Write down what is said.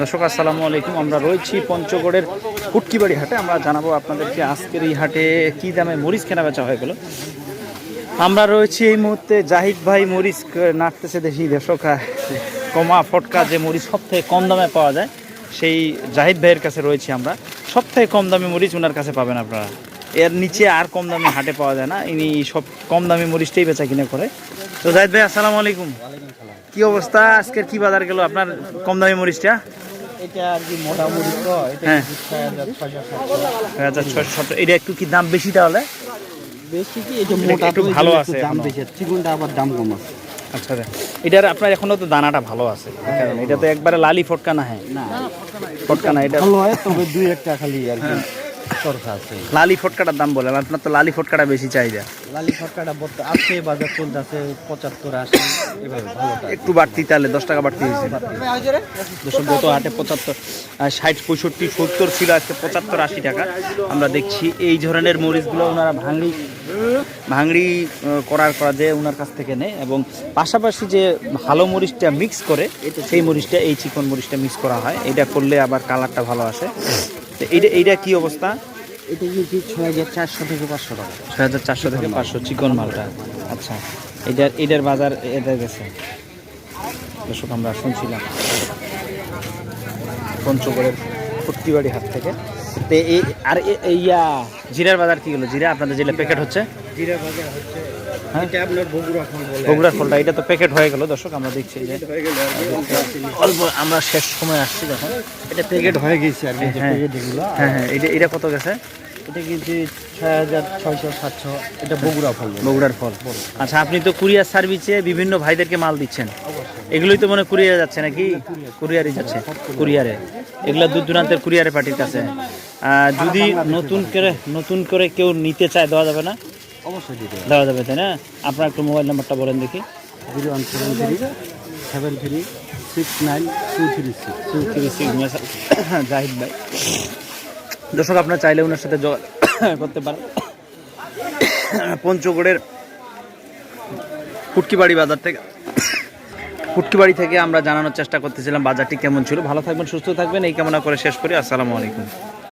দর্শক, আসসালামু আলাইকুম। আমরা রয়েছি পঞ্চগড়ের ফুটকিবাড়ি হাটে। আমরা জানাব আপনাদেরকে আজকের এই হাটে কি দামে মরিচ কেনা বেচা হয়ে গেল আমরা রয়েছি এই মুহূর্তে জাহিদ ভাই মরিচ নাড়তেছে দেখি দর্শক কমা ফটকা যে মরিচ সব থেকে কম দামে পাওয়া যায়, সেই জাহিদ ভাইয়ের কাছে রয়েছি আমরা। সব থেকে কম দামি মরিচ ওনার কাছে পাবেন আপনারা। এর নিচে আর কম দামে হাটে পাওয়া যায় না। ইনি সব কম দামি মরিচটাই বেচা কিনে করে। তো জাহিদ ভাই আসসালামু আলাইকুম। কি অবস্থা? আজকের কি বাজার গেল? আপনার কম দামি মরিচটা? এটা হ্যাঁ। সতেরো এটা একটু কি দাম বেশি তাহলে? বেশি কি? এটা এটা মোটা একটু ভালো আছে দাম বেশি চিকুনটা আবার দাম কম আছে। আচ্ছা আচ্ছা। এটার আপনার এখনও তো দানাটা ভালো আছে এটা তো একবারে লালি ফটকা না হ্যাঁ। না ফটকা না এটা ভালো হয় তবে দুই একটা খালি আর কি। আছে। লালি ফটকাটার দাম বলেন আপনার তো লালি ফটকাটা বেশি চাহিদা। লালি ফটকাটা আছে বাজার চলতেছে পঁচাত্তর আশি এভাবে ভালো একটু বাড়তি তাহলে দশ টাকা বাড়তি হয়েছে। দশক গত হাটে পঁচাত্তর ষাট পঁয়ষট্টি সত্তর ছিল আজকে পঁচাত্তর আশি টাকা। আমরা দেখছি এই ধরনের মরিচগুলো ওনারা ভাঙড়ি ভাঙড়ি করার করা যে ওনার কাছ থেকে নেয় এবং পাশাপাশি যে ভালো মরিচটা মিক্স করে সেই মরিচটা এই চিকন মরিচটা মিক্স করা হয়। এটা করলে আবার কালারটা ভালো আসে। তো এইটা এইটা কি অবস্থা? এটা কিন্তু ছয় হাজার চারশো থেকে পাঁচশো টাকা। ছয় হাজার চারশো থেকে পাঁচশো চিকন মালটা। আচ্ছা এটার এটার বাজার এটা গেছে। দর্শক আমরা শুনছিলাম পঞ্চগড়ের ফুটকিবাড়ি হাট থেকে। তো এই আর ইয়া জিরার বাজার কি হলো? জিরা আপনাদের যেটা প্যাকেট হচ্ছে? জিরা বাজার হচ্ছে হ্যাঁ? এটা আপনার বগুড়া ফল বলে ফলটা এটা তো প্যাকেট হয়ে গেল দর্শক আমরা দেখছি যে হয়ে অল্প আমরা শেষ সময় আসছি যখন এটা প্যাকেট হয়ে গেছে আর কি হ্যাঁ। হ্যাঁ হ্যাঁ এটা এটা কত গেছে? এটা কিন্তু ছয় হাজার ছয়শো সাতশো এটা বগুড়া ফল বগুড়ার ফল। আচ্ছা আপনি তো কুরিয়ার সার্ভিসে বিভিন্ন ভাইদেরকে মাল দিচ্ছেন। এগুলোই তো মনে হয় কুরিয়ারে যাচ্ছে নাকি? কুরিয়ারে যাচ্ছে কুরিয়ারে। এগুলো দূর দূরান্তের কুরিয়ারে পার্টির কাছে যদি নতুন করে নতুন করে কেউ নিতে চায় দেওয়া যাবে না? অবশ্যই দিতে দেওয়া যাবে তাই না? আপনার একটু মোবাইল নাম্বারটা বলেন দেখি। Zero one seven three seven three six nine two three six. Two three six Zahid ভাই। দর্শক আপনার চাইলে ওনার সাথে যোগাযোগ করতে পারেন। পঞ্চগড়ের ফুটকিবাড়ি বাজার থেকে ফুটকিবাড়ি থেকে আমরা জানানোর চেষ্টা করতেছিলাম বাজারটি কেমন ছিল। ভালো থাকবেন সুস্থ থাকবেন। এই কামনা করে শেষ করি। আসসালামু আলাইকুম।